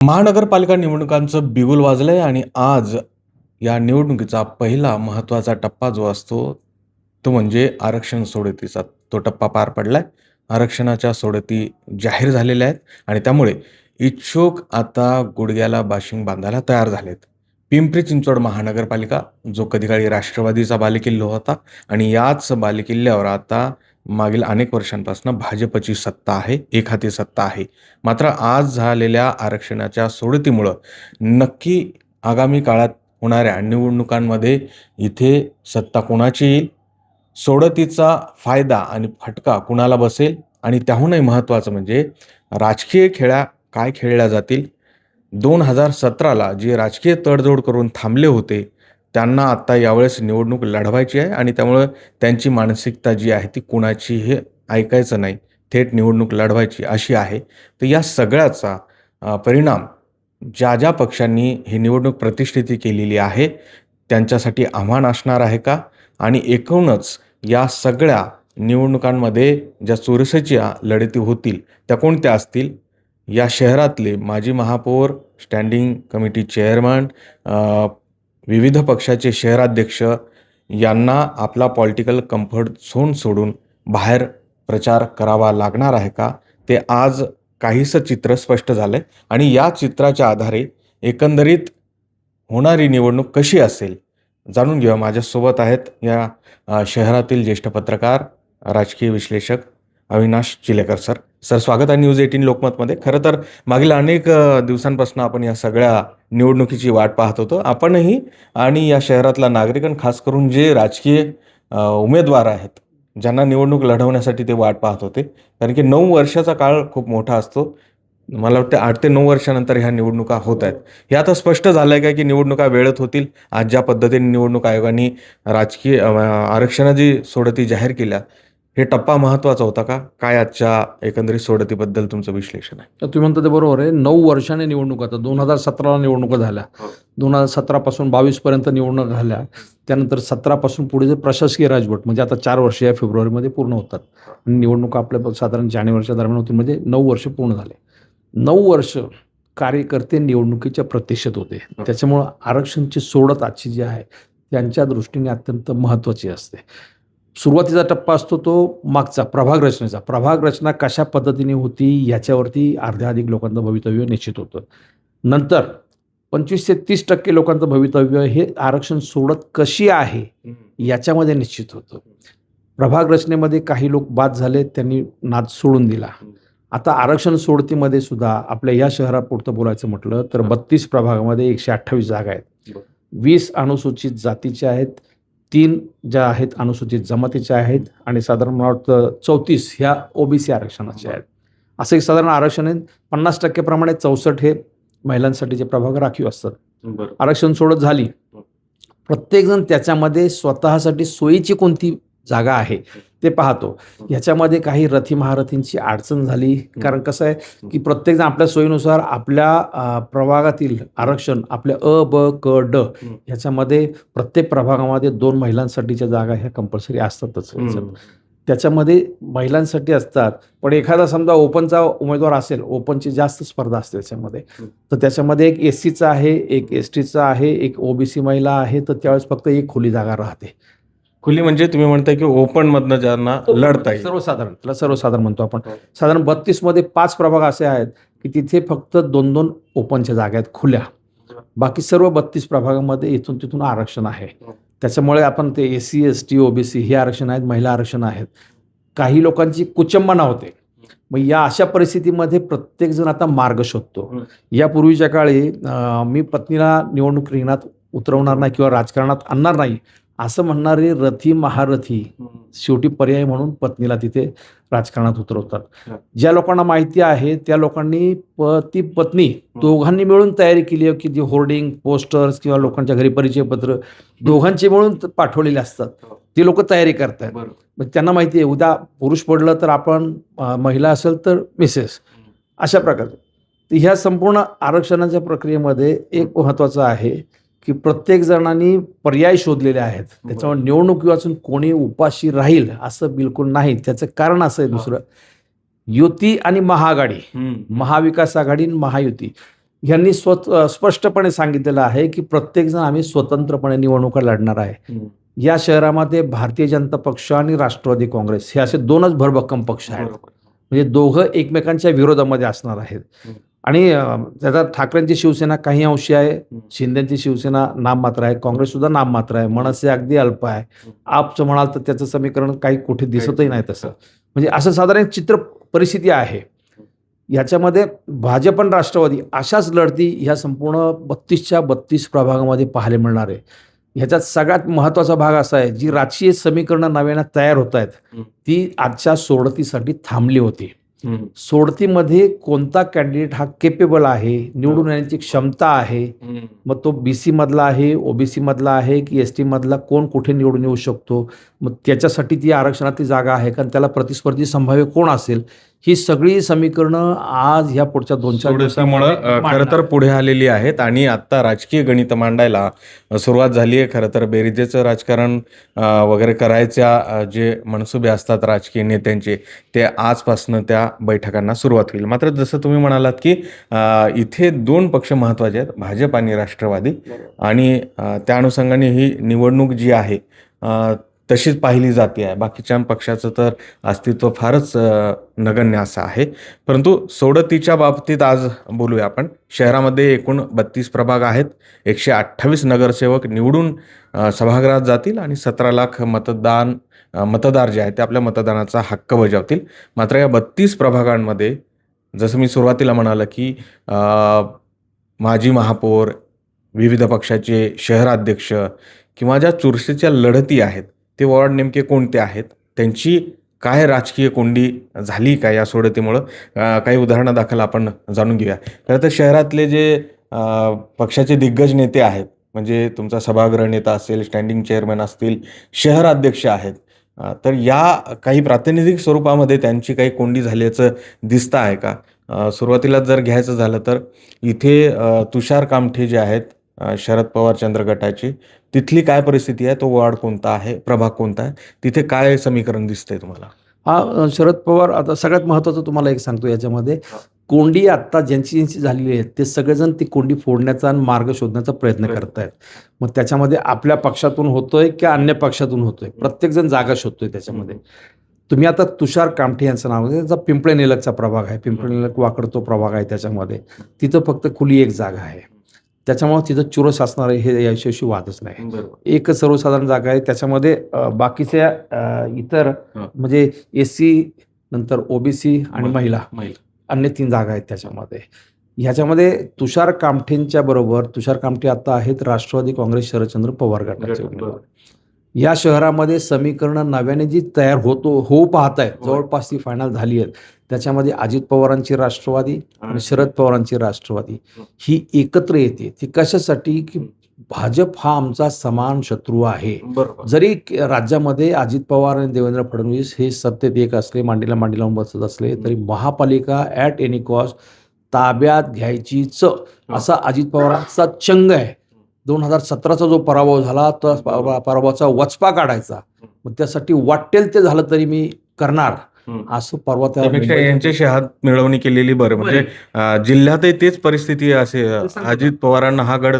महानगरपालिका निवडणुकांचं बिगुल वाजलंय आणि आज या निवडणुकीचा पहिला महत्त्वाचा टप्पा जो असतो तो म्हणजे आरक्षण सोडतीचा. तो टप्पा पार पडलाय. आरक्षणाच्या सोडती जाहीर झालेल्या आहेत आणि त्यामुळे इच्छुक आता गुडघ्याला बाशिंग बांधायला तयार झालेत. पिंपरी चिंचवड महानगरपालिका जो कधी काळी राष्ट्रवादीचा बालेकिल्ला होता आणि याच बालेकिल्ल्यावर आता मागील अनेक वर्षांपासून भाजपची सत्ता आहे एक हाती सत्ता आहे. मात्र आज झालेल्या आरक्षणाच्या सोडतीमुळं नक्की आगामी काळात होणाऱ्या निवडणुकांमध्ये इथे सत्ता कोणाची येईल? सोडतीचा फायदा आणि फटका कुणाला बसेल? आणि त्याहूनही महत्त्वाचं म्हणजे राजकीय खेळ्या काय खेळल्या जातील? दोन हजार सतराला जे राजकीय तडजोड करून थांबले होते त्यांना आत्ता यावेळेस निवडणूक लढवायची आहे आणि त्यामुळं त्यांची मानसिकता जी आहे ती कुणाची हे ऐकायचं नाही. थेट निवडणूक लढवायची अशी आहे. तर या सगळ्याचा परिणाम ज्या ज्या पक्षांनी ही निवडणूक प्रतिष्ठिती केलेली आहे त्यांच्यासाठी आव्हान असणार आहे का? आणि एकूणच या सगळ्या निवडणुकांमध्ये ज्या चुरसेच्या लढती होतील त्या कोणत्या असतील? या शहरातले माजी महापौर स्टँडिंग कमिटी चेअरमन विविध पक्षाचे शहराध्यक्ष यांना आपला पॉलिटिकल कम्फर्ट झोन सोडून बाहेर प्रचार करावा लागणार आहे का? ते आज काहीसं चित्र स्पष्ट झालं आहे आणि या चित्राच्या आधारे एकंदरीत होणारी निवडणूक कशी असेल जाणून घेऊया. माझ्यासोबत आहेत या शहरातील ज्येष्ठ पत्रकार राजकीय विश्लेषक अविनाश चिलेकर सर. सर स्वागत आहे न्यूज एटीन लोकमतमध्ये. खरं तर मागील अनेक दिवसांपासून आपण या सगळ्या निवडणुकीची वाट पाहत होतो. आपणही आणि या शहरातला नागरिक आणि खास करून जे राजकीय उमेदवार आहेत ज्यांना निवडणूक लढवण्यासाठी ते वाट पाहत होते. कारण की नऊ वर्षाचा काळ खूप मोठा असतो. मला वाटतं आठ ते नऊ वर्षानंतर ह्या निवडणुका होत आहेत. हे आता स्पष्ट झालं आहे का की निवडणुका वेळेत होतील. आज ज्या पद्धतीने निवडणूक आयोगाने राजकीय आरक्षणं जी सोडती जाहीर केल्या हे टप्पा महत्त्वाचा होता का? काय आजच्या एकंदरीत सोडतीबद्दल तुमचं विश्लेषण आहे? तर तुम्ही म्हणता ते बरोबर आहे. नऊ वर्षाने निवडणूक आता दोन हजार सतराला निवडणुका झाल्या. हो. दोन हजार सतरापासून बावीसपर्यंत निवडणूक झाल्या. त्यानंतर सतरापासून पुढे जे प्रशासकीय राजवट म्हणजे आता चार वर्ष या फेब्रुवारीमध्ये पूर्ण होतात. आणि निवडणुका आपल्या साधारण जानेवारीच्या दरम्यान होतील म्हणजे नऊ वर्ष पूर्ण झाले. नऊ वर्ष कार्यकर्ते निवडणुकीच्या प्रतीक्षेत होते. हो. त्याच्यामुळं आरक्षणची सोडत आजची जी आहे त्यांच्या दृष्टीने अत्यंत महत्त्वाची असते. सुरुवातीचा टप्पा असतो तो मागचा प्रभाग रचनेचा. प्रभाग रचना कशा पद्धतीने होती याच्यावरती अर्ध्या अधिक लोकांचं भवितव्य निश्चित होतं. नंतर पंचवीस ते तीस टक्के लोकांचं भवितव्य हे आरक्षण सोडत कशी आहे याच्यामध्ये निश्चित होतं. प्रभाग रचनेमध्ये काही लोक बाद झाले त्यांनी नाद सोडून दिला. आता आरक्षण सोडतीमध्ये सुद्धा आपल्या या शहरापुरतं बोलायचं म्हटलं तर बत्तीस प्रभागामध्ये एकशे अठ्ठावीस जागा आहेत. वीस अनुसूचित जातीच्या आहेत तीन ज्या आहेत अनुसूचित जमातीच्या आहेत आणि साधारण मला वाटतं चौतीस ह्या ओबीसी आरक्षणाच्या आहेत. असं एक साधारण आरक्षण आहे. पन्नास टक्केप्रमाणे चौसष्ट हे महिलांसाठीचे प्रभाग राखीव असतात. आरक्षण सोडत झाली. प्रत्येकजण त्याच्यामध्ये स्वतःसाठी सोयीची कोणती जागा आहे? ते पाहतो. ह्याच्यामध्ये काही रथी महारथींची अडचण झाली. कारण कसं आहे की प्रत्येकजण आपल्या सोयीनुसार आपल्या प्रभागातील आरक्षण आपल्या अ ब क ड ह्याच्यामध्ये प्रत्येक प्रभागामध्ये दोन महिलांसाठीच्या जागा ह्या कंपल्सरी असतातच. त्याच्यामध्ये महिलांसाठी असतात. पण एखादा समजा ओपनचा उमेदवार असेल ओपनची जास्त स्पर्धा असते त्याच्यामध्ये. तर त्याच्यामध्ये एक एस सीचा आहे एक एस टीचा आहे एक ओबीसी महिला आहे तर त्यावेळेस फक्त एक खुली जागा राहते. खुली म्हणजे तुम्ही म्हणताय की ओपन मधनं ज्यांना लढता येईल सर्वसाधारण त्याला सर्वसाधारण म्हणतो आपण. हो. साधारण बत्तीसमध्ये पाच प्रभाग असे आहेत की तिथे फक्त दोन दोन ओपनच्या जागा आहेत खुल्या. बाकी सर्व बत्तीस प्रभागामध्ये इथून तिथून आरक्षण आहे. हो. त्याच्यामुळे आपण ते S C S T OBC हे आरक्षण आहेत महिला आरक्षण आहेत. काही लोकांची कुचंबना होते. मग या अशा परिस्थितीमध्ये प्रत्येकजण आता मार्ग शोधतो. हं. यापूर्वीच्या काळी मी पत्नीला निवडणूक रिंगणात उतरवणार नाही किंवा राजकारणात आणणार नाही असं म्हणणारे रथी महारथी शेवटी पर्याय म्हणून पत्नीला तिथे राजकारणात उतरवतात. ज्या लोकांना माहिती आहे त्या लोकांनी पती पत्नी दोघांनी मिळून तयारी केली आहे की जी होर्डिंग पोस्टर्स किंवा लोकांच्या घरी परिचयपत्र दोघांचे मिळून त- पाठवलेले असतात. हो. ती लोक तयारी करतात मग त्यांना माहिती आहे उद्या पुरुष पडलं तर आपण महिला असेल तर मिसेस. अशा प्रकारे ह्या संपूर्ण आरक्षणाच्या प्रक्रियेमध्ये एक महत्त्वाचं आहे की प्रत्येक जणांनी पर्याय शोधलेले आहेत. त्याच्यामुळे निवडणुकी वाचून कोणी उपाशी राहील असं बिलकुल नाही. त्याचं कारण असं आहे दुसरं. युती आणि महाआघाडी. महाविकास आघाडी आणि महायुती. यांनी स्वत स्पष्टपणे सांगितलेलं आहे की प्रत्येकजण आम्ही स्वतंत्रपणे निवडणुका लढणार आहे. या शहरामध्ये भारतीय जनता पक्ष आणि राष्ट्रवादी काँग्रेस हे असे दोनच भरभक्कम पक्ष आहेत. म्हणजे दोघं एकमेकांच्या विरोधामध्ये असणार आहेत. आणि त्याचा ठाकरेंची शिवसेना काही अंशी आहे शिंदेची शिवसेना नाममात्र आहे काँग्रेस सुद्धा नाममात्र आहे मनसे अगदी अल्प आहे. आपचं म्हणाल तर त्याचं समीकरण काही कुठे दिसतही नाही तसं. म्हणजे असं साधारण चित्र परिस्थिती आहे. याच्यामध्ये भाजप आणि राष्ट्रवादी अशाच लढती ह्या संपूर्ण बत्तीसच्या बत्तीस प्रभागामध्ये पाहायला मिळणार आहे. ह्याच्यात सगळ्यात महत्त्वाचा भाग असा आहे जी राजकीय समीकरणं नव्यानं तयार होत आहेत. ती आजच्या सोडतीसाठी थांबली होती. सोडतीमध्ये कोणता कॅन्डिडेट हा केपेबल आहे निवडून येण्याची क्षमता आहे मग तो बी सी मधला आहे ओबीसी मधला आहे की एस टी मधला कोण कुठे निवडून येऊ शकतो? मग त्याच्यासाठी ती आरक्षणातली जागा आहे कारण त्याला प्रतिस्पर्धी संभाव्य कोण असेल? ही सगळी समीकरणं आज ह्या पुढच्या दोन चार अ, खरं तर पुढे आलेली आहेत आणि आता राजकीय गणित मांडायला सुरुवात झाली आहे. खरं तर बेरिजेचं राजकारण वगैरे करायच्या जे मनसुबे असतात राजकीय नेत्यांचे ते आजपासनं त्या बैठकांना सुरुवात होईल. मात्र जसं तुम्ही म्हणालात की इथे दोन पक्ष महत्त्वाचे आहेत भाजप आणि राष्ट्रवादी. आणि त्या अनुषंगाने ही निवडणूक जी आहे तशीच पाहिली जाते आहे. बाकीच्या पक्षाचं तर अस्तित्व फारच नगण्य असं आहे. परंतु सोडतीच्या बाबतीत आज बोलूया आपण. शहरामध्ये एकूण बत्तीस प्रभाग आहेत. एकशे अठ्ठावीस नगरसेवक निवडून सभागृहात जातील आणि सतरा लाख मतदान मतदार जे आहेत ते आपल्या मतदानाचा हक्क बजावतील. मात्र या बत्तीस प्रभागांमध्ये जसं मी सुरुवातीला म्हणालं की माजी महापौर विविध पक्षाचे शहराध्यक्ष किंवा ज्या चुरशीच्या लढती आहेत ते वॉर्ड नेमके कोणते आहेत? त्यांची काय राजकीय कोंडी झाली का या सोडतीमुळं? काही उदाहरणं दाखल आपण जाणून घेऊया. खरं तर शहरातले जे पक्षाचे दिग्गज नेते आहेत म्हणजे तुमचा सभागृह नेता असेल स्टँडिंग चेअरमॅन असतील शहर अध्यक्ष आहेत तर या काही प्रातिनिधिक स्वरूपामध्ये त्यांची काही कोंडी झाल्याचं दिसतं आहे का? सुरुवातीला जर घ्यायचं झालं तर इथे तुषार कामठे जे आहेत शरद पवार चंद्र गटाचे. तिथली काय परिस्थिती आहे? तो वॉर्ड कोणता आहे? प्रभाग कोणता आहे? तिथे काय समीकरण दिसतंय तुम्हाला? हा शरद पवार आता सगळ्यात महत्त्वाचं तुम्हाला एक सांगतो याच्यामध्ये. कोंडी आत्ता ज्यांची ज्यांची झालेली आहे ते सगळेजण ती कोंडी फोडण्याचा आणि मार्ग शोधण्याचा प्रयत्न प्रयत्न. करतायत. मग त्याच्यामध्ये आपल्या पक्षातून होतोय की अन्य पक्षातून होतोय? प्रत्येकजण जागा शोधतोय त्याच्यामध्ये. तुम्ही आता तुषार कामठे यांचं नाव त्याचा पिंपळे निलकचा प्रभाग आहे. पिंपळे निलक वाकड तो प्रभाग आहे त्याच्यामध्ये. तिथं फक्त खुली एक जागा आहे. त्याच्यामुळे तिथं चुरस असणार आहे हे याच्याविषयी वादच नाही एकच सर्वसाधारण जागा आहे त्याच्यामध्ये बाकीच्या इतर हा. म्हणजे एस सी नंतर ओबीसी आणि. महिला. अन्य तीन जागा आहेत त्याच्यामध्ये ह्याच्यामध्ये तुषार कामठेंच्या बरोबर तुषार कामठे आता आहेत राष्ट्रवादी काँग्रेस शरदचंद्र पवार गटाचे उमेदवार या शहरामध्ये समीकरणं नव्याने जी तयार होतो होऊ पाहत आहेत होय. जवळपास ती फायनल झाली आहेत त्याच्यामध्ये अजित पवारांची राष्ट्रवादी आणि शरद पवारांची राष्ट्रवादी. हं. एकत्र येते. ती कशासाठी? की भाजप हा आमचा समान शत्रू आहे. जरी राज्यामध्ये अजित पवार आणि देवेंद्र फडणवीस हे सत्तेत एक असले मांडीला मांडी लावून बसत असले तरी महापालिका ॲट एनी कॉस्ट ताब्यात घ्यायचीच असा अजित पवारांचा चंग आहे. दोन हजार सतराचा जो पराभव झाला तो परा- पराभवाचा वचपा काढायचा. मग त्यासाठी वाटेल ते झालं तरी मी करणार. असं परवा त्या त्यापेक्षा यांच्याशी हात मिळवणी केलेली बरं. म्हणजे जिल्ह्यातही तेच परिस्थिती असे. अजित पवारांना हा गड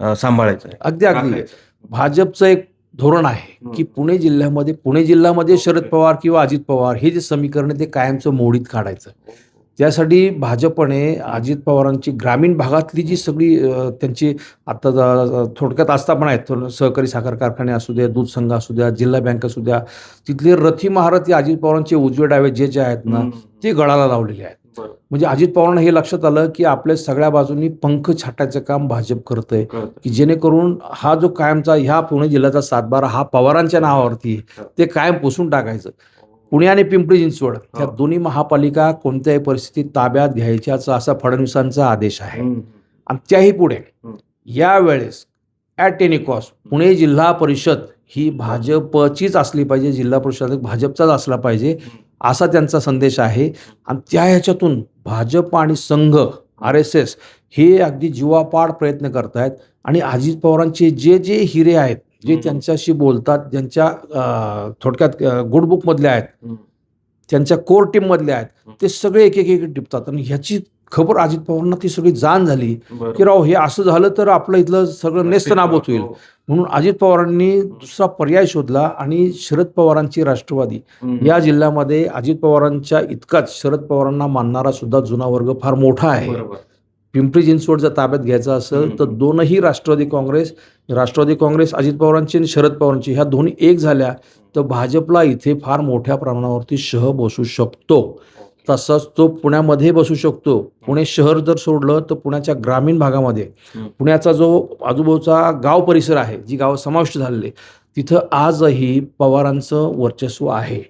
सांभाळायचा आहे. अगदी अगदी. भाजपचं एक धोरण आहे की पुणे जिल्ह्यामध्ये पुणे जिल्ह्यामध्ये शरद पवार किंवा अजित पवार हे जे समीकरण आहे ते कायमचं मोडीत काढायचं. त्यासाठी भाजपने अजित पवारांची ग्रामीण भागातली जी सगळी त्यांची आता थोडक्यात आस्थापना आहेत सहकारी साखर कारखाने असू द्या दूध संघ असू द्या जिल्हा बँक असू द्या तिथले रथी महारथी अजित पवारांचे उजवे डावे जे जे आहेत ना. ते गळाला लावलेले आहेत. म्हणजे अजित पवारांना हे लक्षात आलं की आपल्या सगळ्या बाजूनी पंख छाटायचं काम भाजप करतंय कळतं. की जेणेकरून हा जो कायमचा ह्या पुणे जिल्ह्याचा सातबारा हा पवारांच्या नावावरती आहे. ते कायम पुसून टाकायचं पुणे आणि पिंपरी चिंचवड हो. दोन्ही महापालिका कोणत्याही परिस्थितीत ताब्यात घ्यायच्याचा असा फडणवीसांचा आदेश आहे. आणि त्याही पुढे. यावेळेस ॲट एनी कॉस्ट पुणे जिल्हा परिषद ही भाजपचीच असली पाहिजे जिल्हा परिषद भाजपचाच असला पाहिजे असा त्यांचा संदेश आहे आणि त्या ह्याच्यातून भाजप आणि संघ आर एस एस हे अगदी जीवापाड प्रयत्न करत आहेत आणि अजित पवारांचे जे जे हिरे आहेत जे. त्यांच्याशी बोलतात ज्यांच्या थोडक्यात गुडबुकमधले आहेत हं. त्यांच्या कोर टीममधले आहेत हं. ते सगळे एक एक एक टिपतात आणि ह्याची खबर अजित पवारांना ती सगळी जाण झाली. की राव हे असं झालं तर आपलं इथलं सगळं नेस्त नाबूत होईल हो. म्हणून अजित पवारांनी दुसरा पर्याय शोधला आणि शरद पवारांची राष्ट्रवादी. या जिल्ह्यामध्ये अजित पवारांच्या इतकाच शरद पवारांना मानणारा सुद्धा जुना वर्ग फार मोठा आहे. पिंपरी चिंचवड जर ताब्यात घ्यायचं असेल तर. दोनही राष्ट्रवादी काँग्रेस राष्ट्रवादी काँग्रेस अजित पवारांची आणि शरद पवारांची ह्या दोन्ही एक झाल्या तर भाजपला इथे फार मोठ्या प्रमाणावरती शह बसू शकतो तसंच तो पुण्यामध्ये बसू शकतो पुणे शहर जर सोडलं तर पुण्याच्या ग्रामीण भागामध्ये. पुण्याचा जो आजूबाजूचा गाव परिसर आहे जी गावं समाविष्ट झालेली तिथं आजही पवारांचं वर्चस्व आहे.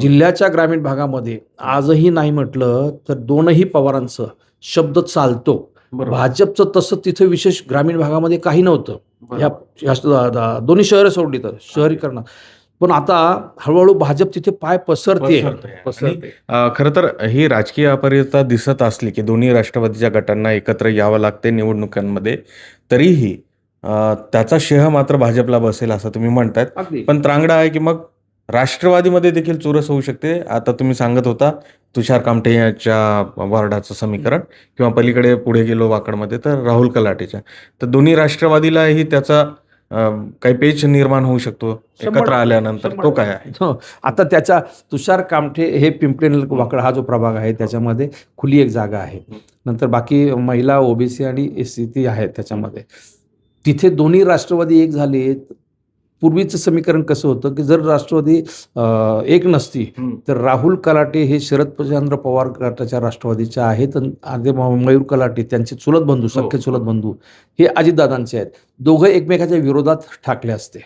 जिल्ह्याच्या ग्रामीण भागामध्ये आजही नाही म्हटलं तर दोनही पवारांचं शब्द चालतो. भाजपचं तसं तिथे विशेष ग्रामीण भागामध्ये काही नव्हतं बरोबर. या या द- द- दोन्ही शहरं सोडली तर शहरीकरण पण आता हळूहळू भाजप तिथे पाय पसरते खरं तर ही राजकीय अपरिता दिसत असली की दोन्ही राष्ट्रवादीच्या गटांना एकत्र यावं लागते निवडणुकांमध्ये तरीही त्याचा शेह मात्र भाजपला बसेल असं तुम्ही म्हणतायत. पण त्रांगडा आहे की मग राष्ट्रवादीमध्ये देखील चुरस होऊ शकते आता तुम्ही सांगत होता तुषार कामठे यांच्या वॉर्डाचं समीकरण किंवा पलीकडे पुढे गेलो वाकडमध्ये तर राहुल कलाटेच्या तर दोन्ही राष्ट्रवादीलाही त्याचा काही पेच निर्माण होऊ शकतो एकत्र आल्यानंतर तो. काय आहे हो. आता त्याच्या तुषार कामठे हे पिंपरी वाकड हा जो प्रभाग आहे त्याच्यामध्ये खुली एक जागा आहे नंतर बाकी महिला ओबीसी आणि एस सी ती आहेत त्याच्यामध्ये तिथे दोन्ही राष्ट्रवादी एक झाले पूर्वीचं समीकरण कसं होतं की जर राष्ट्रवादी एक नसती तर राहुल कलाटे हे शरदचंद्र पवार गटाच्या राष्ट्रवादीच्या आहेत आणि मयूर कलाटे त्यांचे चुलत बंधू सख्खे चुलत बंधू हे अजितदादांचे आहेत. दोघं एकमेकाच्या विरोधात ठाकले असते.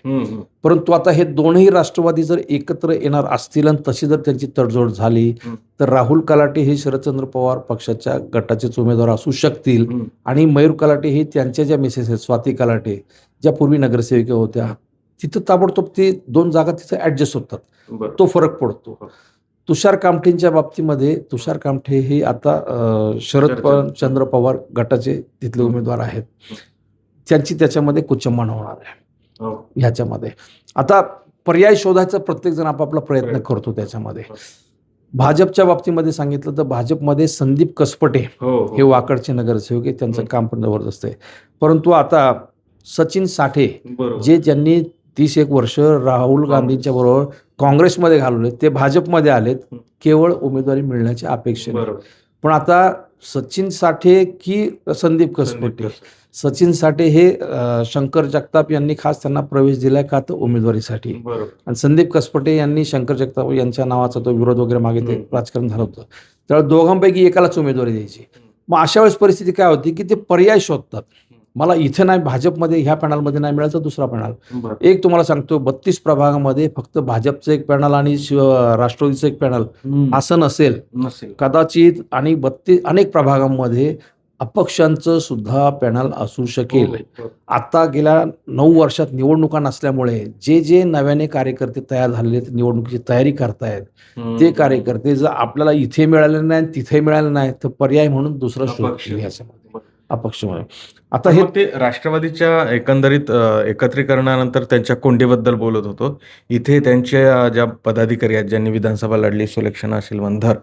परंतु आता हे दोनही राष्ट्रवादी जर एकत्र येणार असतील आणि तशी जर त्यांची तडजोड झाली हं. तर राहुल कलाटे हे शरदचंद्र पवार पक्षाच्या गटाचेच उमेदवार असू शकतील. आणि मयूर कलाटे हे त्यांच्या ज्या मिसेस आहेत स्वाती कलाटे ज्या पूर्वी नगरसेविका होत्या तिथं ताबडतोब ते दोन जागा तिथे ऍडजस्ट होतात तो फरक पडतो हो. तुषार कामठेंच्या बाबतीमध्ये तुषार कामठे हे आता शरद चंद्र. पवार गटाचे तिथले उमेदवार आहेत त्यांची त्याच्यामध्ये कुचंबण होणार आहे ह्याच्यामध्ये आता पर्याय शोधायचा प्रत्येक जण आपापला प्रयत्न. करतो त्याच्यामध्ये हो. भाजपच्या बाबतीमध्ये सांगितलं तर भाजपमध्ये संदीप कसपटे हे वाकडचे नगरसेवक आहेत त्यांचं हं. काम पण जबरदस्त आहे परंतु आता सचिन साठे जे ज्यांनी तीस एक वर्ष राहुल गांधींच्या बरोबर काँग्रेसमध्ये घालवले. ते भाजपमध्ये आलेत. केवळ उमेदवारी मिळण्याच्या अपेक्षेने बरोबर. पण आता सचिन साठे की संदीप कसपटे सचिन साठे हे शंकर जगताप यांनी खास त्यांना प्रवेश दिलाय का तर उमेदवारीसाठी. आणि संदीप कसपटे यांनी शंकर जगताप यांच्या नावाचा तो विरोध वगैरे मागे ते. राजकारण झालं होतं. त्यावेळेस दोघांपैकी एकालाच उमेदवारी द्यायची. मग अशा वेळेस परिस्थिती काय होती की ते पर्याय शोधतात. मला इथे नाही भाजपमध्ये ह्या पॅनलमध्ये नाही मिळालं तर दुसरा पॅनल. एक तुम्हाला सांगतो बत्तीस प्रभागामध्ये फक्त भाजपचं एक पॅनल आणि राष्ट्रवादीचं एक पॅनल. असं नसेल कदाचित आणि बत्तीस अनेक प्रभागांमध्ये अपक्षांचं सुद्धा पॅनल असू शकेल हो. आता गेल्या नऊ वर्षात निवडणुका नसल्यामुळे जे जे नव्याने कार्यकर्ते तयार झालेले निवडणुकीची तयारी करतायत. ते कार्यकर्ते जर आपल्याला इथे मिळाले नाही तिथे मिळाले नाही तर पर्याय म्हणून दुसरा. शोध बरोबर. अपक्ष म्हणून आता हे ते राष्ट्रवादीच्या एकंदरीत एकत्रीकरणानंतर त्यांच्या कोंडीबद्दल बोलत होतो. इथे त्यांच्या ज्या पदाधिकारी आहेत ज्यांनी विधानसभा लढली सुलक्षणा शिलवंधर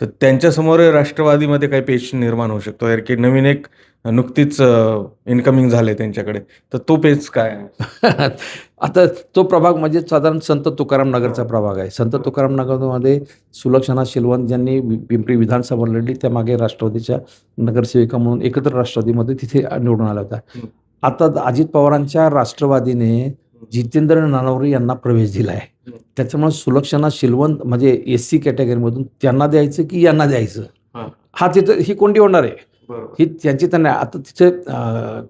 तर त्यांच्यासमोर राष्ट्रवादीमध्ये काही पेच निर्माण होऊ शकतो. की नवीन एक नुकतीच इन्कमिंग झाले त्यांच्याकडे तर तो पेच काय आहे? आता तो प्रभाग म्हणजे साधारण संत तुकाराम नगरचा. प्रभाग आहे संत तुकाराम नगरमध्ये सुलक्षणा शिलवंत ज्यांनी पिंपरी विधानसभा लढली त्या मागे राष्ट्रवादीच्या नगरसेविका म्हणून एकत्र राष्ट्रवादीमध्ये तिथे निवडून आल्या होत्या हं. आता अजित पवारांच्या राष्ट्रवादीने जितेंद्र नानवरे यांना प्रवेश दिलाय हं. त्याच्यामुळे सुलक्षणा शिलवंत म्हणजे एस सी कॅटेगरीमधून त्यांना द्यायचं की यांना द्यायचं हां. हा तिथं ही कोणती होणार आहे ही त्यांची त्यांना आता तिथे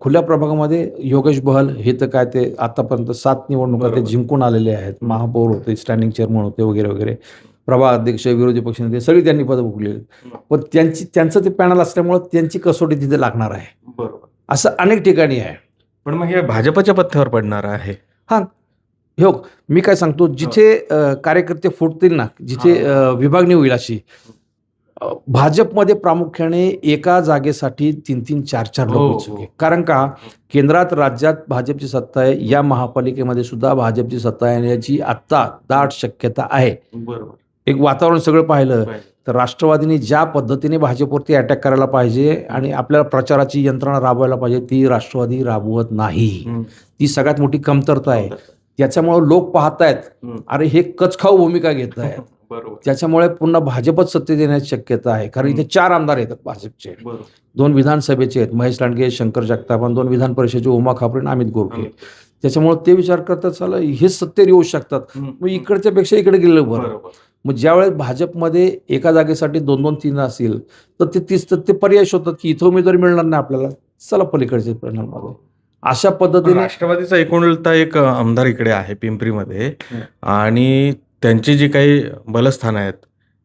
खुल्या प्रभागामध्ये योगेश बहल हे तर काय ते आतापर्यंत सात निवडणुका ते. जिंकून आलेले आहेत. महापौर होते स्टँडिंग चेअरमन होते वगैरे वगैरे. प्रभाग अध्यक्ष विरोधी पक्षनेते सगळी त्यांनी पदं भोगलेली आहेत. पण त्यांची त्यांचं ते पॅनल असल्यामुळं त्यांची कसोटी तिथे लागणार आहे. बरोबर. असं अनेक ठिकाणी आहे. पण मग हे भाजपच्या पथ्यावर पडणार आहे. हो. मी काय सांगतो जिथे कार्यकर्ते फुटतील ना जिथे हा. विभागणी होईल अशी भाजपमध्ये प्रामुख्याने एका जागेसाठी तीन तीन चार चार हो, लोक हो. उत्सुक आहे. कारण का? केंद्रात राज्यात भाजपची सत्ता आहे. या महापालिकेमध्ये सुद्धा भाजपची सत्ता येण्याची आत्ता दाट शक्यता आहे. एक वातावरण सगळं पाहिलं तर राष्ट्रवादीने ज्या पद्धतीने भाजपवरती अटॅक करायला पाहिजे आणि आपल्याला प्रचाराची यंत्रणा राबवायला पाहिजे ती राष्ट्रवादी राबवत नाही. ती सगळ्यात मोठी कमतरता आहे. त्याच्यामुळे लोक पाहतायत. अरे हे कचखाऊ भूमिका घेत आहेत. त्याच्यामुळे पुन्हा भाजपच सत्तेत येण्याची शक्यता आहे. कारण इथे चार आमदार येतात भाजपचे. बरोबर. दोन विधानसभेचे आहेत. महेश लांडगे शंकर जगताप आणि दोन विधान परिषदेचे उमा खापरे आणि अमित गोरखे त्याच्यामुळे ते विचार करतात चला हेच सत्तेवर येऊ शकतात. मग इकडच्या पेक्षा इकडे गेलं बरं. बरोबर. मग ज्यावेळेस भाजपमध्ये एका जागेसाठी दोन दोन तीन असतील तर ते तीस तर ते पर्याय शोधतात की इथं उमेदवारी मिळणार नाही आपल्याला. चला पलीकडचे परिणाममध्ये अशा पद्धतीने राष्ट्रवादीचा एकोणता एक आमदार इकडे आहे पिंपरीमध्ये. हं. आणि त्यांची जी काही बलस्थानं आहेत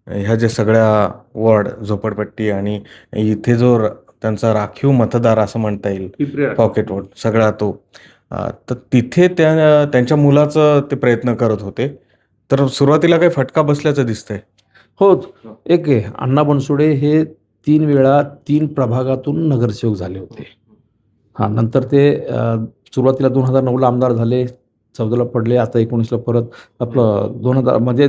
ह्या जे सगळ्या वॉर्ड झोपडपट्टी आणि इथे जो त्यांचा राखीव मतदार असं म्हणता येईल पॉकेट वोट सगळा तो तर तिथे त्या त्यांच्या मुलाचं ते प्रयत्न करत होते. तर सुरुवातीला काही फटका बसल्याचं दिसतंय. हो एक आहे अण्णा बनसोडे हे तीन वेळा तीन प्रभागातून नगरसेवक झाले होते. हा नंतर ते सुरुवातीला दोन हजार नऊला आमदार झाले चौदाला पडले आता एकोणीसला परत आपलं दोन हजार म्हणजे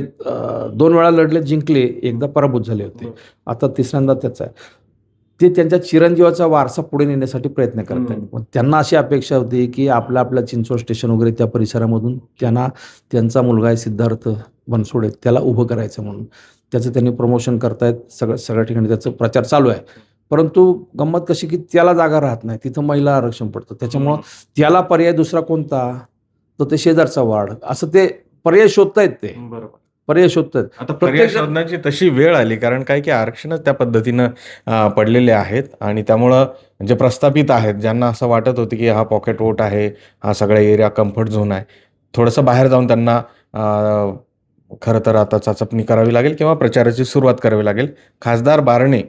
दोन वेळा लढले जिंकले एकदा पराभूत झाले होते. आता तिसऱ्यांदा त्याचा आहे. ते त्यांच्या चिरंजीवाचा वारसा पुढे नेण्यासाठी प्रयत्न करत आहेत. त्यांना अशी अपेक्षा होती की आपल्या आपल्या चिंचवड स्टेशन वगैरे त्या परिसरामधून त्यांना त्यांचा मुलगा आहे सिद्धार्थ बनसोडे त्याला उभं करायचं म्हणून. त्याचं त्यांनी प्रमोशन करतायत सगळ्या सगळ्या ठिकाणी त्याचा प्रचार चालू आहे. परंतु गंमत कशी की त्याला जागा राहत नाही तिथं महिला आरक्षण पडतं. त्याच्यामुळं त्याला पर्याय दुसरा कोणता? तर ते शेजारचा वाढ. असं ते पर्याय शोधतायत ते. बरोबर. पर्याय शोधतायत. आता पर्याय शोधण्याची तशी वेळ आली कारण काय की आरक्षणच त्या पद्धतीनं पडलेले आहेत. आणि त्यामुळं जे प्रस्थापित आहेत ज्यांना असं वाटत होतं की हा पॉकेट वोट आहे हा सगळा एरिया कम्फर्ट झोन आहे थोडंसं बाहेर जाऊन त्यांना खरं तर आता चाचपणी करावी लागेल किंवा प्रचाराची सुरुवात करावी लागेल. खासदार बारणे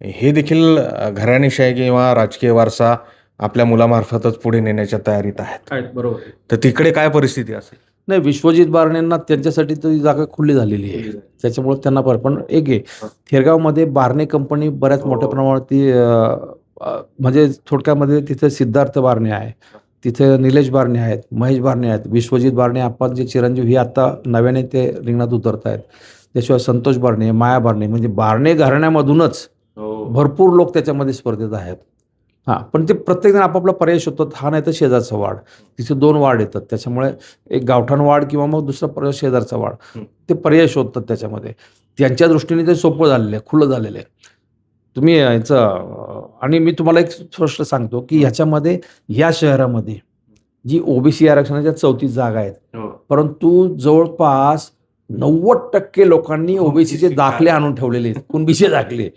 हे देखील घराणेशाही किंवा राजकीय वारसा आपल्या मुलामार्फतच पुढे नेण्याच्या तयारीत आहेत. बरोबर तर तिकडे काय परिस्थिती असेल? नाही विश्वजित बारणेंना त्यांच्यासाठी ती जागा खुली झालेली आहे. त्याच्यामुळे त्यांना पर पण एक आहे थेरगावमध्ये बारणे कंपनी बऱ्याच हो. मोठ्या प्रमाणात ती म्हणजे थोडक्यामध्ये तिथे सिद्धार्थ बारणे आहे. तिथे निलेश बारणे आहेत महेश बारणे आहेत विश्वजित बारणे आपण जे चिरंजीव ही आता नव्याने ते रिंगणात उतरत आहेत त्याशिवाय संतोष बारणे माया बारणे म्हणजे बारणे घराण्यामधूनच भरपूर लोक त्याच्यामध्ये स्पर्धेत आहेत. हां पण ते प्रत्येकजण आपापला पर्याय शोधतात. हा नाही तर शेजारचा वाढ. तिथे दोन वाढ येतात. त्याच्यामुळे एक गावठाण वाढ किंवा मग दुसरा पर्याय शेजारचा वाढ. हं. ते पर्याय शोधतात त्याच्यामध्ये. त्यांच्या दृष्टीने ते सोपं झालेलं आहे खुलं झालेलं आहे. तुम्ही याचं आणि मी तुम्हाला एक स्पष्ट सांगतो की ह्याच्यामध्ये या शहरामध्ये जी ओबीसी आरक्षणाच्या चौतीस जागा आहेत परंतु जवळपास नव्वद टक्के लोकांनी ओबीसीचे दाखले आणून ठेवलेले आहेत. कुणबीचे दाखले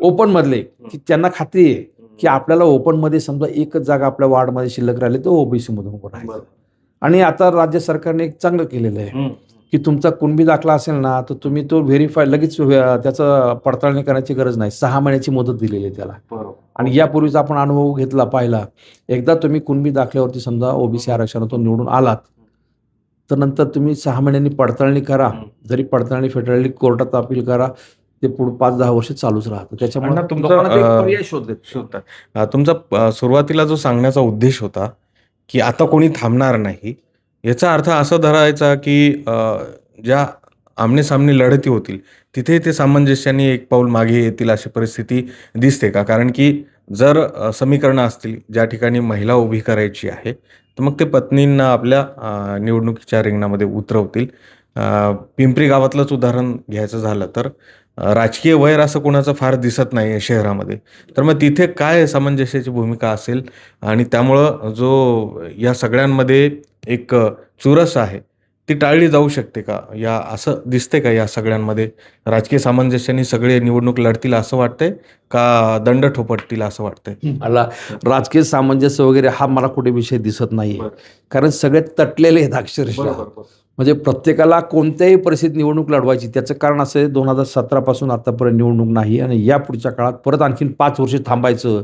ओपन मधले की त्यांना खात्री आहे. की आपल्याला ओपनमध्ये समजा एकच जागा आपल्या वार्डमध्ये शिल्लक राहिली तर ओबीसी मधून उभं राहायचं आणि आता राज्य सरकारने एक चांगलं केलेलं आहे की तुमचा कुणबी दाखला असेल ना तर तुम्ही तो व्हेरीफाय लगेच त्याचं पडताळणी करण्याची गरज नाही. सहा महिन्याची मुदत दिलेली आहे त्याला. आणि यापूर्वीचा आपण अनुभव घेतला पाहिला. एकदा तुम्ही कुणबी दाखल्यावरती समजा ओबीसी आरक्षणातून निवडून आलात तर नंतर तुम्ही सहा महिन्यांनी पडताळणी करा. जरी पडताळणी फेटाळली कोर्टात अपील करा ते पुढे पाच दहा वर्ष चालूच राहतं. त्याच्यामुळे तुमचं, पर्याय शोधतात. तुमचा सुरुवातीला जो सांगण्याचा उद्देश होता की आता कोणी थांबणार नाही याचा अर्थ असा धरायचा की ज्या आमनेसामने लढती होतील तिथे ते सामंजस्याने एक पाऊल मागे येतील अशी परिस्थिती दिसते का? कारण की जर समीकरणं असतील ज्या ठिकाणी महिला उभी करायची आहे तर मग ते पत्नींना आपल्या निवडणुकीच्या रिंगणामध्ये उतरवतील. पिंपरी गावातलंच उदाहरण घ्यायचं झालं तर राजकीय वैर असं कोणाचं फार दिसत नाही आहे शहरामध्ये. तर मग तिथे काय सामंजस्याची भूमिका असेल? आणि त्यामुळं जो या सगळ्यांमध्ये एक चुरस आहे ती टाळली जाऊ शकते का? या असं दिसते का या सगळ्यांमध्ये? राजकीय सामंजस्याने सगळे निवडणूक लढतील असं वाटतंय का दंड ठोपटतील असं वाटतंय? मला राजकीय सामंजस्य वगैरे हा मला कुठे विषय दिसत नाहीये. बरं. कारण सगळे तटलेले आहेत अक्षरशः. म्हणजे प्रत्येकाला कोणत्याही परिस्थितीत निवडणूक लढवायची त्याचं कारण असं आहे दोन हजार सतरापासून आतापर्यंत निवडणूक नाही आणि या पुढच्या काळात परत आणखीन पाच वर्ष थांबायचं.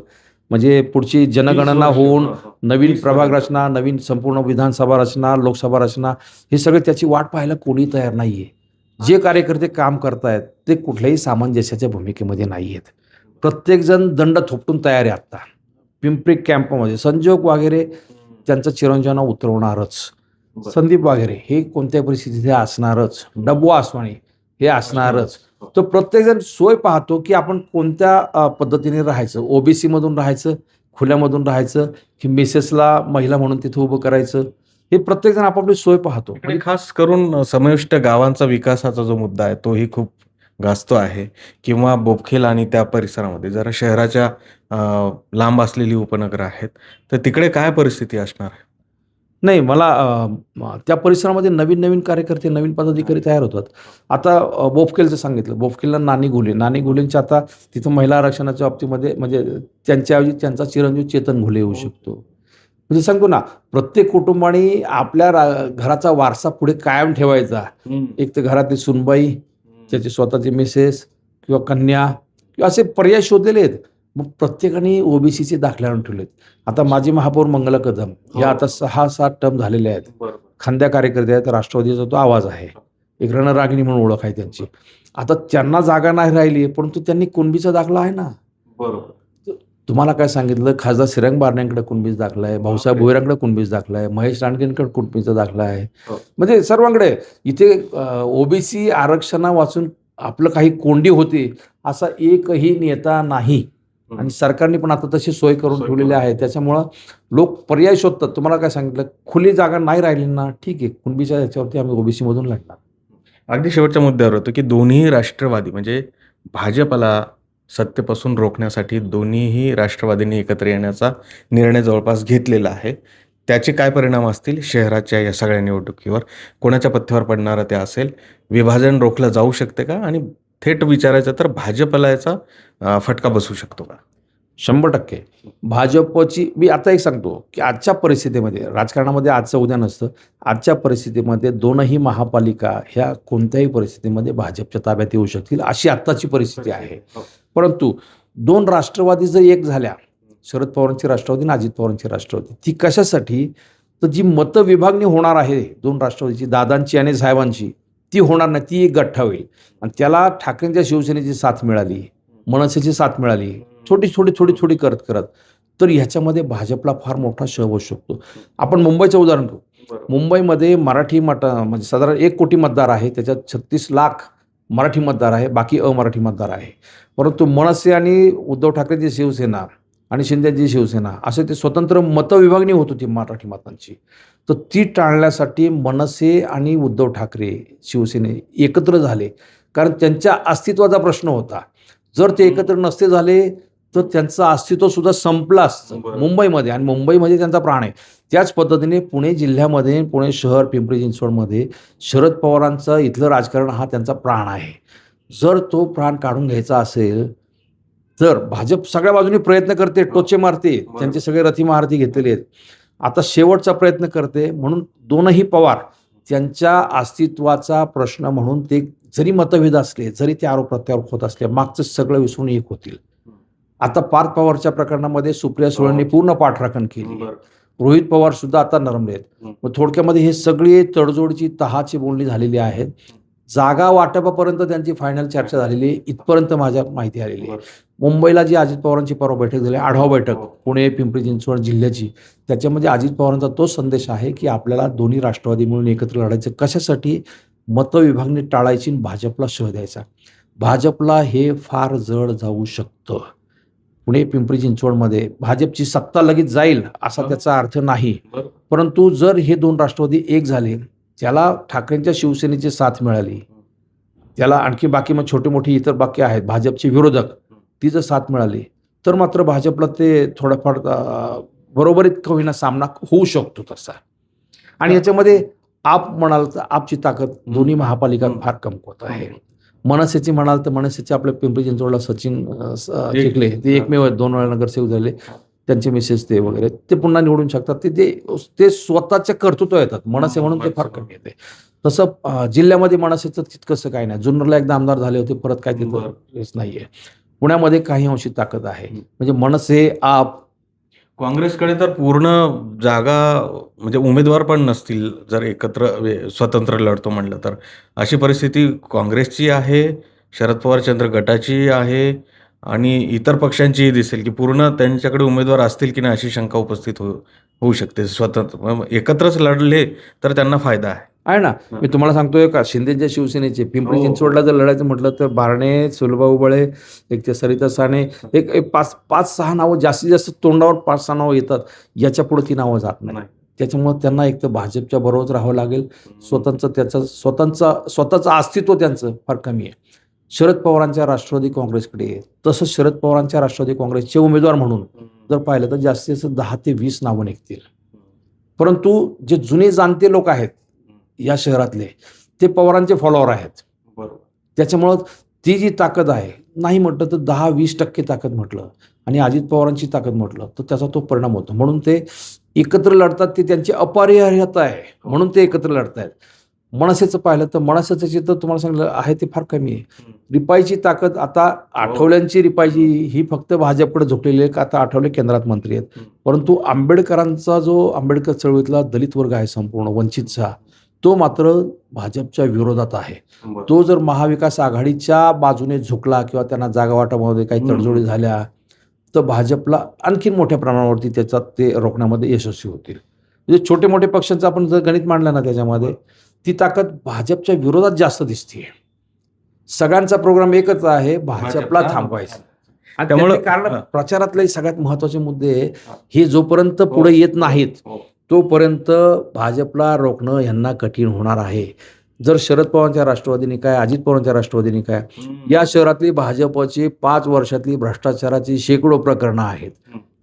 म्हणजे पुढची जनगणना होऊन नवीन प्रभाग रचना नवीन संपूर्ण विधानसभा रचना लोकसभा रचना हे सगळे त्याची वाट पाहायला कोणी तयार नाही आहे जे कार्यकर्ते काम करतायत ते कुठल्याही सामंजस्याच्या भूमिकेमध्ये नाही आहेत प्रत्येकजण दंड थोपटून तयार आहे आत्ता. पिंपरी कॅम्पमध्ये संजोग वगैरे त्यांचा चिरंजीवांना उतरवणारच. संदीप वगैरे हे कोणत्याही परिस्थितीत हे असणारच? डबू आसवाणी हे असणारच. तर प्रत्येकजण सोय पाहतो की आपण कोणत्या पद्धतीने राहायचं? ओबीसी मधून राहायचं खुल्यामधून राहायचं की मिसेसला महिला म्हणून तिथं उभं करायचं? हे प्रत्येकजण आपापली सोय पाहतो. इकडे खास करून समाविष्ट गावांचा विकासाचा जो मुद्दा आहे तोही खूप गाजतो आहे. किंवा बोपखेल आणि त्या परिसरामध्ये जरा शहराच्या लांब असलेली उपनगर आहेत. तर तिकडे काय परिस्थिती असणार? आहे नाही मला त्या परिसरामध्ये नवीन नवीन कार्यकर्ते नवीन पदाधिकारी तयार होतात. आता बोफकेलचं सांगितलं. बोफकेलला नानी घुले. नानी घुलेंच्या आता तिथं महिला आरक्षणाच्या बाबतीमध्ये म्हणजे त्यांच्याऐवजी त्यांचा चिरंजीव चेतन घुले येऊ शकतो. म्हणजे सांगतो ना प्रत्येक कुटुंबाने आपल्या घराचा वारसा पुढे कायम ठेवायचा. एक तर घरातली सुनबाई त्याचे स्वतःचे मिसेस किंवा कन्या किंवा असे पर्याय शोधलेले आहेत. मग प्रत्येकाने ओबीसीचे दाखले आणून ठेवलेत. आता माजी महापौर मंगला कदम या आता सहा सात टर्म झालेले आहेत. खांद्या कार्यकर्ते आहेत राष्ट्रवादीचा तो आवाज आहे. एक रणरागिणी म्हणून ओळख आहे त्यांची. आता त्यांना जागा नाही राहिली परंतु त्यांनी कुणबीचा दाखला आहे ना. बरोबर. तुम्हाला काय सांगितलं? खासदार श्रीरंग बारण्यांकडे कुणबीच दाखला आहे भाऊसाहेब भोईरांकडे कुणबीच दाखला आहे महेश रानगेंकडे कुणबीचा दाखला आहे. हो. म्हणजे सर्वांकडे इथे ओबीसी आरक्षणा वाचून आपलं काही कोंडी होते असा एकही नेता नाही. आणि सरकारने पण आता तशी सोय करून ठेवलेली. आहे. त्याच्यामुळं लोक पर्याय शोधतात. तुम्हाला काय सांगितलं? खुली जागा नाही राहिली ना ठीक आहे. कुणबीच्या याच्यावरती आम्ही ओबीसी मधून लढणार. अगदी शेवटच्या मुद्द्यावर होतं की दोन्ही राष्ट्रवादी म्हणजे भाजपला सत्तेपासून रोखण्यासाठी दोन्हीही राष्ट्रवादींनी एकत्र येण्याचा निर्णय जवळपास घेतलेला आहे. त्याचे काय परिणाम असतील? शहराच्या या सगळ्या निवडणुकीवर कोणाच्या पथ्यावर पडणारं ते असेल? विभाजन रोखलं जाऊ शकते का? आणि थेट विचारायचं तर भाजपला याचा फटका बसू शकतो का? शंभर टक्के. भाजपची मी आता एक सांगतो की आजच्या परिस्थितीमध्ये राजकारणामध्ये आजचं उद्या नसतं. आजच्या परिस्थितीमध्ये दोनही महापालिका ह्या कोणत्याही परिस्थितीमध्ये भाजपच्या ताब्यात येऊ शकतील अशी आत्ताची परिस्थिती आहे. परंतु दोन राष्ट्रवादी जर एक झाल्या शरद पवारांची राष्ट्रवादी आणि अजित पवारांची राष्ट्रवादी ती कशासाठी? तर जी मतविभागणी होणार आहे दोन राष्ट्रवादीची दादांची आणि साहेबांची ती होणार नाही ती एक गठ्ठा होईल. आणि त्याला ठाकरेंच्या शिवसेनेची साथ मिळाली मनसेची साथ मिळाली छोटी छोटी थोडी थोडी करत करत. तर ह्याच्यामध्ये भाजपला फार मोठा शह होऊ शकतो. आपण मुंबईचं उदाहरण घेऊ. मुंबईमध्ये मराठी मत म्हणजे साधारण एक कोटी मतदार आहे त्याच्यात छत्तीस लाख मराठी मतदार आहे बाकी अमराठी मतदार आहे. परंतु मनसे आणि उद्धव ठाकरेची शिवसेना आणि शिंदेची शिवसेना असे ते स्वतंत्र मतविभागणी होत होती मराठी मतांची तर ती टाळण्यासाठी मनसे आणि उद्धव ठाकरे शिवसेने एकत्र झाले. कारण त्यांच्या अस्तित्वाचा प्रश्न होता. जर ते एकत्र नसते झाले तर त्यांचं अस्तित्व सुद्धा संपलं असतं. मुंबईमध्ये आणि मुंबईमध्ये त्यांचा प्राण आहे. त्याच पद्धतीने पुणे जिल्ह्यामध्ये पुणे शहर पिंपरी चिंचवडमध्ये शरद पवारांचं इथलं राजकारण हा त्यांचा प्राण आहे. जर तो प्राण काढून घ्यायचा असेल तर भाजप सगळ्या बाजूने प्रयत्न करते टोचे मारते. त्यांचे सगळे रथी महारथी घेतलेले आहेत. आता शेवटचा प्रयत्न करते म्हणून दोनही पवार त्यांच्या अस्तित्वाचा प्रश्न म्हणून ते जरी मतभेद असले जरी ते आरोप प्रत्यारोप होत असले मागचं सगळं विसरून एक होतील. आता पार्थ पवारच्या प्रकरणामध्ये सुप्रिया सुळेंनी पूर्ण पाठराखण केली. रोहित पवार सुद्धा आता नरमलेत. हं. मग थोडक्यामध्ये हे सगळे तडजोडची तहाची बोलणी झालेली आहेत. जागा वाटपापर्यंत त्यांची फायनल चर्चा झालेली आहे. इथपर्यंत माझ्या माहिती आलेली आहे. मुंबईला जी अजित पवारांची परवा बैठक झाली आढावा बैठक हो. पुणे पिंपरी चिंचवड जिल्ह्याची त्याच्यामध्ये अजित पवारांचा तो संदेश आहे की आपल्याला दोन्ही राष्ट्रवादी मिळून एकत्र लढायचं. कशासाठी? मतविभागणी टाळायची आणि भाजपला शह द्यायचा. भाजपला हे फार जड जाऊ शकतं. पुणे पिंपरी चिंचवडमध्ये भाजपची सत्ता लगेच जाईल असा. त्याचा अर्थ नाही. परंतु जर हे दोन राष्ट्रवादी एक झाले त्याला ठाकरेंच्या शिवसेनेची साथ मिळाली त्याला आणखी बाकी मग छोटे मोठे इतर बाकी आहेत भाजपचे विरोधक ती जर साथ मिळाली. तर मात्र भाजपला ते थोडाफार बरोबरीत का होईना सामना होऊ शकतो तसा. आणि याच्यामध्ये आप म्हणाल तर आपची ताकद दोन्ही महापालिका. फार कमकुवत आहे. मनसेची म्हणाल तर मनसेचे आपले पिंपरी चिंचवडला सचिन चिखले ते एकमेव दोन वेळा नगरसेवक झाले. त्यांचे मिसेस ते वगैरे ते पुन्हा निवडून शकतात. ते ते ते स्वतःच्या कर्तृत्व येतात. मनसे म्हणून ते फार कमी येते. तसं जिल्ह्यामध्ये मनसेचं तितकंसं काही नाही. जुन्नरला एकदा आमदार झाले होते परत काय तिथं नाहीये. पुण्यामध्ये काही अंशी ताकद आहे. म्हणजे मनसे आप काँग्रेसकडे तर पूर्ण जागा म्हणजे उमेदवार पण नसतील जर एकत्र स्वतंत्र लढतो म्हणलं तर. अशी परिस्थिती काँग्रेसची आहे शरद पवार चंद्र गटाची आहे. आणि इतर पक्षांचीही दिसेल की पूर्ण त्यांच्याकडे उमेदवार असतील की नाही अशी शंका उपस्थित हो होऊ शकते. स्वतंत्र मग एकत्रच लढले तर त्यांना फायदा आहे. आहे ना. मी तुम्हाला सांगतोय का? शिंदेच्या शिवसेनेचे पिंपरी हो. चिंचवडला जर लढायचं म्हटलं तर बारणे सुलभाऊ बळे एक ते सरिता साने एक एक पाच पाच सहा नावं जास्तीत जास्त तोंडावर पाच सहा नावं येतात. याच्यापुढे ती नावं जात नाही. नाही. त्याच्यामुळे त्यांना एक तर भाजपच्या बरोबरच राहावं लागेल. स्वतःचं त्याचं स्वतःचा स्वतःचं अस्तित्व त्यांचं फार कमी आहे. शरद पवारांच्या राष्ट्रवादी काँग्रेसकडे. तसंच शरद पवारांच्या राष्ट्रवादी काँग्रेसचे उमेदवार म्हणून जर पाहिलं तर जास्तीत जास्त दहा ते वीस नावं निघतील. परंतु जे जुने जाणते लोक आहेत या शहरातले ते पवारांचे फॉलोअर आहेत. बरोबर. त्याच्यामुळं ती जी ताकद आहे नाही म्हटलं तर दहा वीस टक्के ताकद म्हटलं आणि अजित पवारांची ताकद म्हटलं तर त्याचा तो परिणाम होतो. म्हणून ते एकत्र लढतात ते त्यांची अपरिहार्यता आहे. म्हणून ते एकत्र लढतायत. मनसेचं पाहिलं तर मनसेचं चित्र तुम्हाला सांगितलं आहे ते फार कमी आहे. रिपाईची ताकद आता आठवल्यांची रिपाईची ही फक्त भाजपकडे झोपलेली आहे का आता आठवले केंद्रात मंत्री आहेत. परंतु आंबेडकरांचा जो आंबेडकर चळवळीतला दलित वर्ग आहे संपूर्ण वंचितचा तो मात्र भाजपच्या विरोधात आहे. तो जर महाविकास आघाडीच्या बाजूने झुकला किंवा त्यांना जागा वाटपामध्ये काही. तडजोडी झाल्या तर भाजपला आणखीन मोठ्या प्रमाणावरती त्याच्यात ते रोखण्यामध्ये यशस्वी होतील म्हणजे छोटे मोठे पक्षांचं आपण जर गणित मांडलं ना त्याच्यामध्ये ती ताकद भाजपच्या विरोधात जास्त दिसते सगळ्यांचा प्रोग्राम एकच आहे भाजपला थांबवायचं. त्यामुळं- कारण हा. प्रचारातले सगळ्यात महत्त्वाचे मुद्दे हे जोपर्यंत पुढे येत नाहीत हो. तोपर्यंत भाजपला रोखणं यांना कठीण होणार आहे. जर शरद पवारांच्या राष्ट्रवादीने काय अजित पवारांच्या राष्ट्रवादीने काय या शहरातली भाजपची पाच वर्षातली भ्रष्टाचाराची शेकडो प्रकरणं आहेत.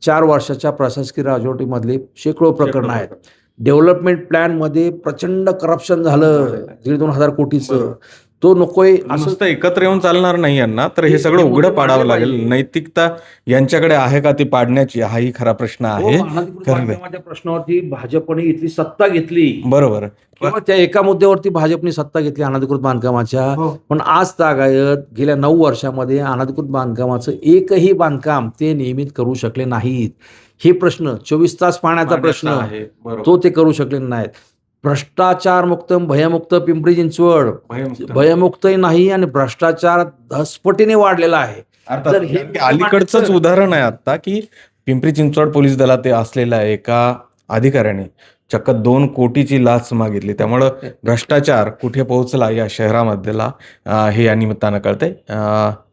चार वर्षाच्या प्रशासकीय राजवटीमधली शेकडो प्रकरणं आहेत. डेव्हलपमेंट प्लॅनमध्ये प्रचंड करप्शन झालं. दीड दोन हजार कोटीचं. तो नकोय असं नुसतं एकत्र येऊन चालणार नाही यांना तर हे सगळं उघडं पाडावं लागेल. नैतिकता यांच्याकडे आहे का ती पाडण्याची? हाही खरा प्रश्न हो, आहे. प्रश्नावरती भाजपने इथली सत्ता घेतली. बरोबर. किंवा त्या एका मुद्द्यावरती भाजपने सत्ता घेतली अनधिकृत बांधकामाच्या. हो. पण आज तागायत गेल्या नऊ वर्षामध्ये अनधिकृत बांधकामाचं एकही बांधकाम ते नियमित करू शकले नाहीत. हे प्रश्न चोवीस तास पाण्याचा प्रश्न आहे बरोबर. तो ते करू शकले नाहीत. भ्रष्टाचार मुक्त भयमुक्त पिंपरी चिंचवड. भयमुक्त. भयमुक्तही नाही आणि भ्रष्टाचार धसपटीने वाढलेला आहे. तर हे- अलीकडचंच उदाहरण आहे आता की पिंपरी चिंचवड पोलीस दलात ते असलेल्या एका अधिकाऱ्याने चक्क दोन कोटीची लाच मागितली. त्यामुळं भ्रष्टाचार कुठे पोहोचला या शहरामधला अं, हे या निमित्तानं कळतंय.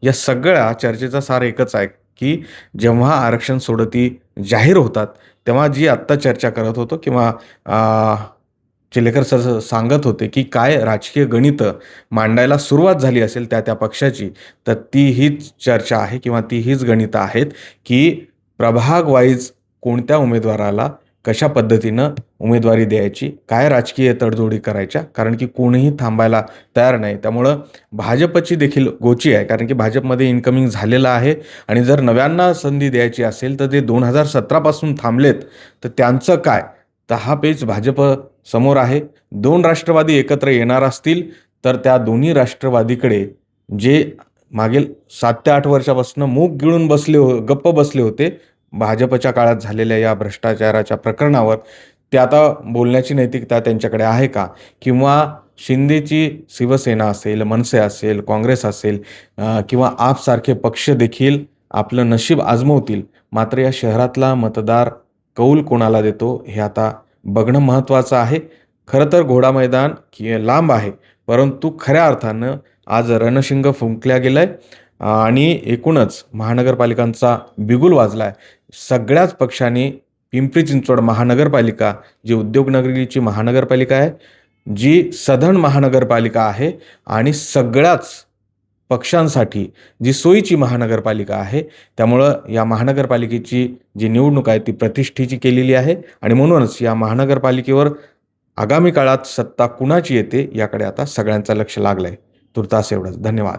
या सगळ्या चर्चेचा सार एकच आहे की जेव्हा आरक्षण सोडती जाहीर होतात तेव्हा जी आत्ता चर्चा करत होतो किंवा चिलेकर सर सांगत होते की काय राजकीय गणितं मांडायला सुरुवात झाली असेल त्या त्या पक्षाची तर ती हीच चर्चा आहे किंवा ती हीच गणितं आहेत की प्रभाग वाईज कोणत्या उमेदवाराला कशा पद्धतीनं उमेदवारी द्यायची काय राजकीय तडजोडी करायच्या कारण की कोणीही थांबायला तयार नाही. त्यामुळं भाजपची देखील गोची आहे कारण की भाजपमध्ये इन्कमिंग झालेलं आहे आणि जर नव्यांना संधी द्यायची असेल तर ते दोन हजार सतरापासून थांबलेत तर त्यांचं काय? तर हा पेज भाजप समोर आहे. दोन राष्ट्रवादी एकत्र येणार असतील तर त्या दोन्ही राष्ट्रवादीकडे जे मागील सात ते आठ वर्षापासून मूग गिळून बसले हो गप्प बसले होते भाजपच्या काळात झालेल्या या भ्रष्टाचाराच्या प्रकरणावर ते आता बोलण्याची नैतिकता त्यांच्याकडे आहे का? किंवा शिंदेची शिवसेना असेल मनसे असेल काँग्रेस असेल किंवा आपसारखे पक्ष देखील आपलं नशीब आजमवतील मात्र या शहरातला मतदार कौल कोणाला देतो हे आता बघणं महत्त्वाचं आहे. खरं तर घोडा मैदान की लांब आहे परंतु खऱ्या अर्थानं आज रणशिंग फुंकल्या गेलं आहे आणि एकूणच महानगरपालिकांचा बिगुल वाजला आहे सगळ्याच पक्षांनी पिंपरी चिंचवड महानगरपालिका जी उद्योगनगरीची महानगरपालिका आहे जी सधन महानगरपालिका आहे आणि सगळ्याच पक्षांसाठी जी सोयीची महानगरपालिका आहे त्यामुळं या महानगरपालिकेची जी निवडणूक आहे ती प्रतिष्ठेची केलेली आहे. आणि म्हणूनच या महानगरपालिकेवर आगामी काळात सत्ता कुणाची येते याकडे आता सगळ्यांचं लक्ष लागलं आहे तुर्तास एवढंच. धन्यवाद.